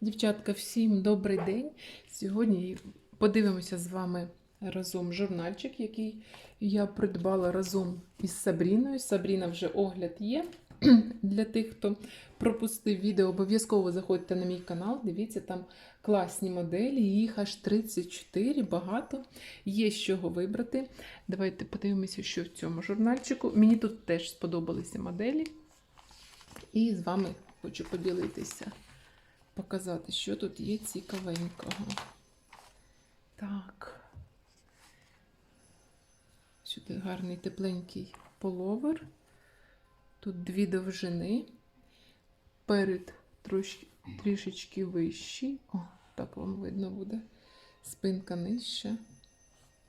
Дівчатка, всім добрий день. Сьогодні подивимося з вами разом журнальчик, який я придбала разом із Сабріною. Сабріна вже огляд є. Для тих, хто пропустив відео, обов'язково заходьте на мій канал. Дивіться, там класні моделі, їх аж 34, багато. Є з чого вибрати. Давайте подивимося, що в цьому журнальчику. Мені тут теж сподобалися моделі. І з вами хочу поділитися показати, що тут є цікавенького. Так. Сюди гарний тепленький половер. Тут дві довжини. Перед трошки, трішечки вищий. О, так вам видно буде. Спинка нижча.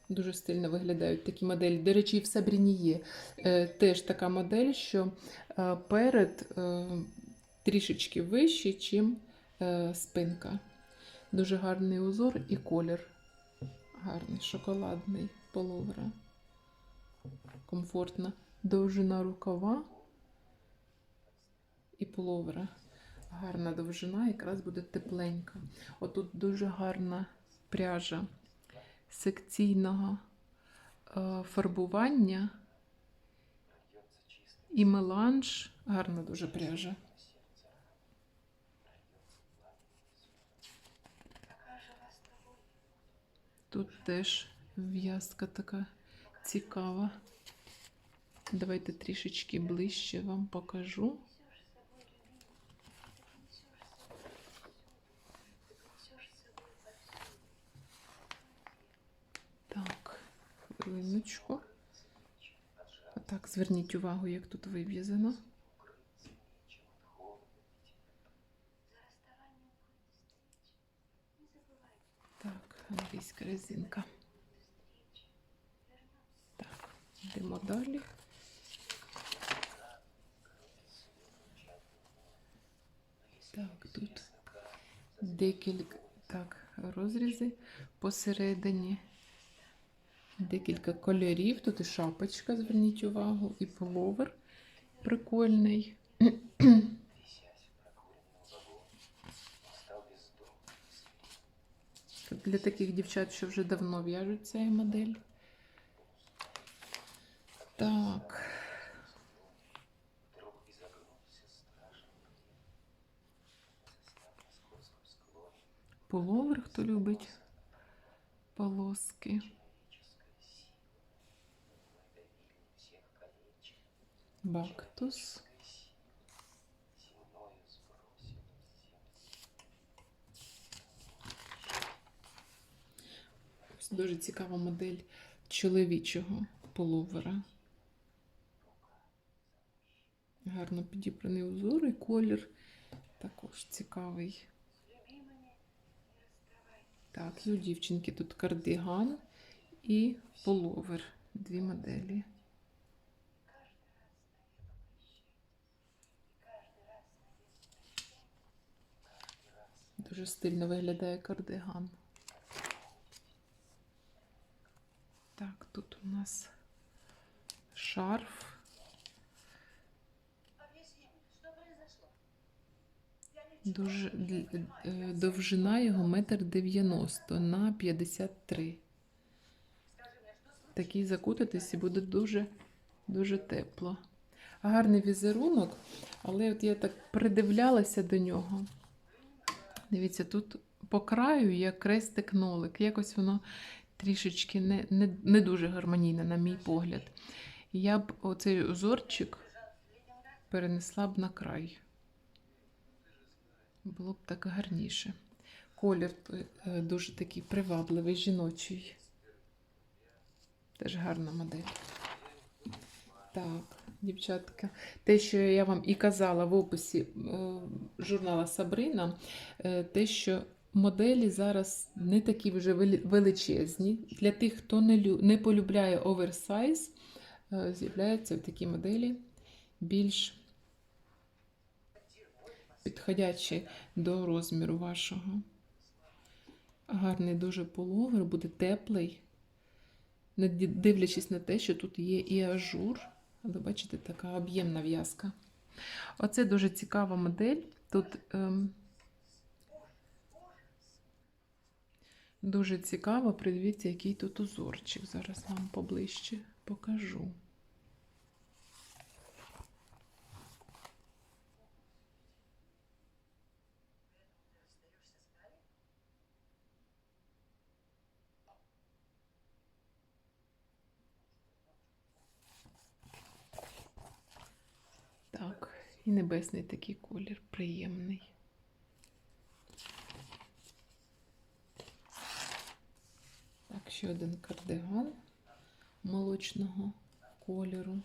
Дуже стильно виглядають такі моделі. До речі, і в Сабріні є е, теж така модель, що е, перед е, трішечки вищий, чим спинка. Дуже гарний узор і колір. Гарний, шоколадний половера. Комфортна. Довжина рукава і половера. Гарна довжина, якраз буде тепленька. Отут дуже гарна пряжа секційного е, фарбування і меланж. Гарна дуже пряжа. Тут теж в'язка така цікава. Давайте трішечки ближче вам покажу. Так, хвилиночку. Отак, зверніть увагу, як тут вив'язано. Так, англійська резинка. Так, йдемо далі. Так, тут декілька так, розрізи посередині. Декілька кольорів. Тут і шапочка, зверніть увагу, і половер прикольний. Для таких дівчат, що вже давно в'яжуть ця модель. Так. Половер, хто любить полоски. Бактус. Ось Дуже цікава модель чоловічого половера. Гарно підібраний узор і колір також цікавий. Так, і у дівчинки тут кардиган і половер. Дві моделі. Дуже стильно виглядає кардиган. Так, тут у нас шарф. Дуже довжина його метр дев'яносто на 53. Такий закутатись і буде дуже, дуже тепло. Гарний візерунок, але от я так придивлялася до нього. Дивіться, тут по краю є крестик-нолик. Якось воно трішечки не, не, не дуже гармонійне, на мій погляд. Я б оцей узорчик перенесла б на край. Було б так гарніше. Колір е, дуже такий привабливий, жіночий. Теж гарна модель. Так, дівчатка, те, що я вам і казала в описі е, журнала Сабрина, е, те, що моделі зараз не такі вже величезні. Для тих, хто не, не полюбляє оверсайз, е, з'являються такі моделі більш підходячі до розміру вашого. Гарний дуже половер, буде теплий, не дивлячись на те, що тут є і ажур. Але бачите, така об'ємна в'язка. Оце дуже цікава модель. Тут ем, Дуже цікаво, придивіться, який тут узорчик. Зараз вам поближче покажу. Так, і небесний такий колір приємний. Так, ще один кардиган молочного кольору.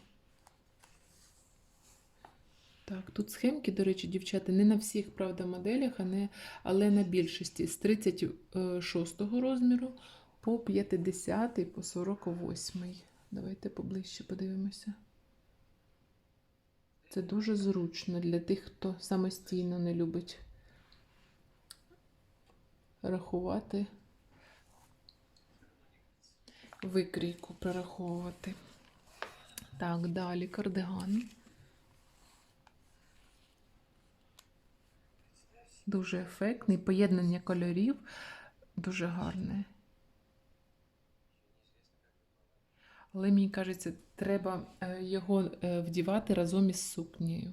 Так, тут схемки, до речі, дівчата, не на всіх, правда, моделях, а не, але на більшості з 36 розміру по 50 по 48. Давайте поближче подивимося. Це дуже зручно для тих, хто самостійно не любить рахувати, викрійку прораховувати. Так, далі кардиган. Дуже ефектний, поєднання кольорів дуже гарне. Але мені кажеться, треба е, його е, вдівати разом із сукнею.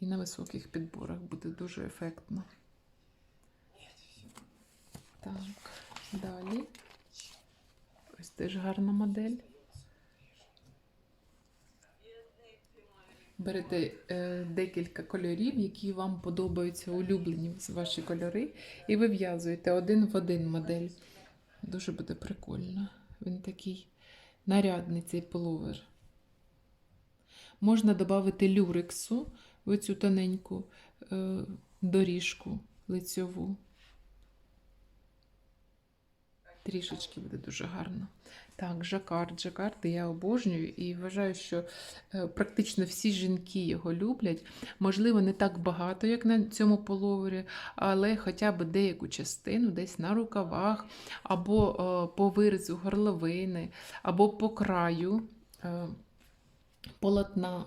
І на високих підборах буде дуже ефектно. Так, далі. Ось теж гарна модель. Берете е, декілька кольорів, які вам подобаються, улюблені ваші кольори, і вив'язуєте один в один модель. Дуже буде прикольно. Він такий нарядний цей пуловер. Можна додати люрексу в цю тоненьку е, доріжку лицьову. Трішечки буде дуже гарно. Так, жакард. Жакард я обожнюю і вважаю, що е, практично всі жінки його люблять. Можливо, не так багато, як на цьому половері, але хоча б деяку частину, десь на рукавах, або е, по вирізу горловини, або по краю е, полотна.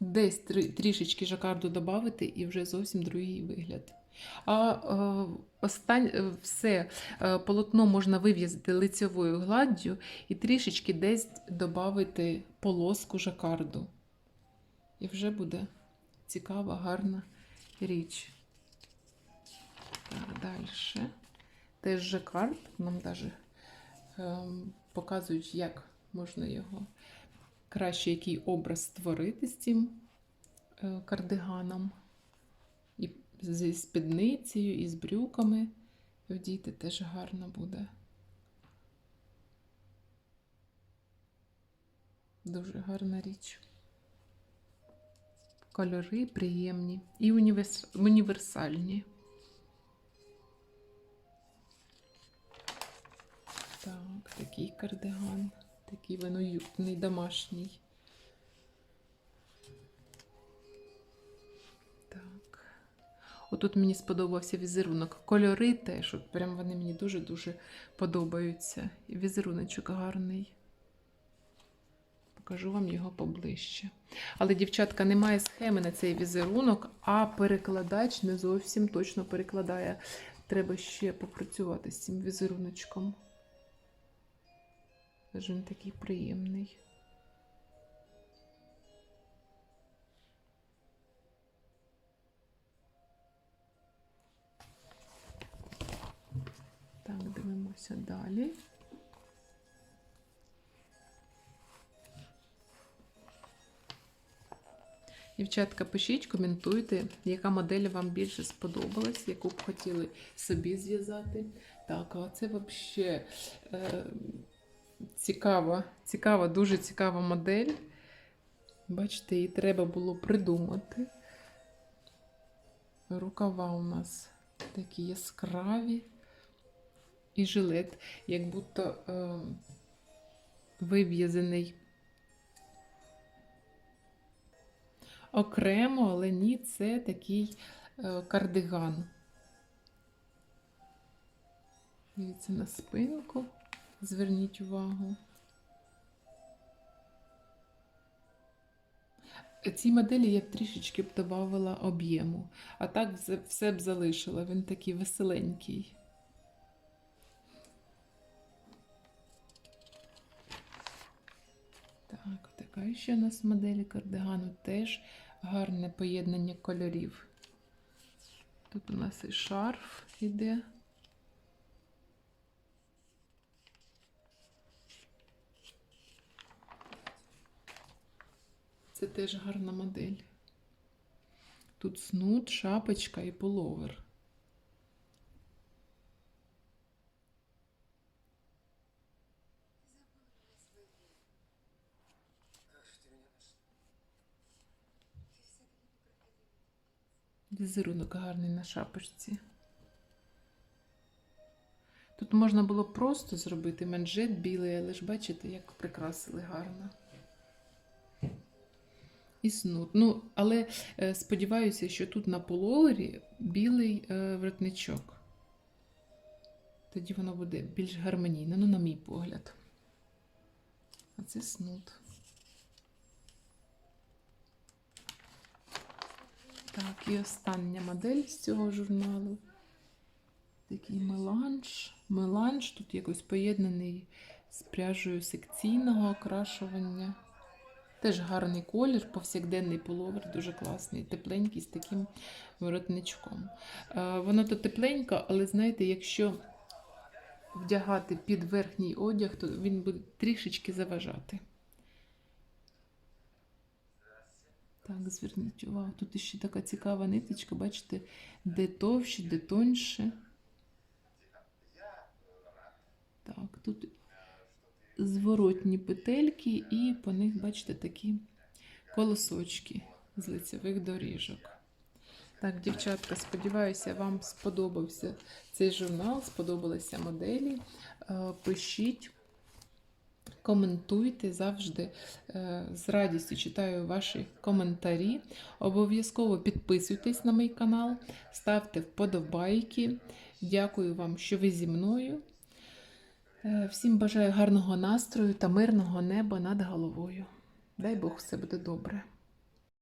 Десь трішечки жакарду додати, і вже зовсім другий вигляд. А е, остань, е, все е, полотно можна вив'язати лицевою гладдю і трішечки десь додати полоску жакарду. І вже буде цікава, гарна річ. Так, далі. Теж жакард. Нам навіть ем, показують, як можна його краще який образ створити з цим кардиганом. Зі спідницею, і з брюками вдіти теж гарно буде. Дуже гарна річ. Кольори приємні і універс... універсальні. Так, такий кардиган, такий він уютний, домашній. Отут мені сподобався візерунок. Кольори теж, от прям вони мені дуже-дуже подобаються. І візеруночок гарний. Покажу вам його поближче. Але, дівчатка, немає схеми на цей візерунок, а перекладач не зовсім точно перекладає. Треба ще попрацювати з цим візеруночком. Він такий приємний. Дивимося далі. Дівчатка, пишіть, коментуйте, яка модель вам більше сподобалась, яку б хотіли собі зв'язати. Так, а це взагалі е, цікава, цікава, дуже цікава модель. Бачите, її треба було придумати. Рукава у нас такі яскраві. І жилет, як будто е, вив'язаний окремо, але ні, це такий е, кардиган. Дивіться на спинку, зверніть увагу. Цій моделі я б трішечки б додавала об'єму, а так все- б залишила. Він такий веселенький. Так, така ще у нас моделі кардигану. Теж гарне поєднання кольорів. Тут у нас і шарф іде. Це теж гарна модель. Тут снуд, шапочка і пуловер. Візерунок гарний на шапочці. Тут можна було просто зробити манжет білий, але ж бачите, як прикрасили гарно. І снуд. Ну, але е, сподіваюся, що тут на половері білий е, воротничок. Тоді воно буде більш гармонійне, ну, на мій погляд. А це снуд. Так, і остання модель з цього журналу. Такий меланж. Меланж тут якось поєднаний з пряжею секційного окрашування. Теж гарний колір, повсякденний пуловер, дуже класний, тепленький з таким воротничком. Е, Воно то тепленько, але знаєте, якщо вдягати під верхній одяг, то він буде трішечки заважати. Так, зверніть увагу. Тут ще така цікава ниточка, бачите, де товще, де тоньше. Так, тут зворотні петельки, і по них, бачите, такі колосочки з лицевих доріжок. Так, дівчатка, сподіваюся, вам сподобався цей журнал, сподобалися моделі. Е, Пишіть, коментуйте завжди. е, З радістю читаю ваші коментарі. Обов'язково підписуйтесь на мій канал, ставте вподобайки. Дякую вам, що ви зі мною. Е, Всім бажаю гарного настрою та мирного неба над головою. Дай Бог, все буде добре.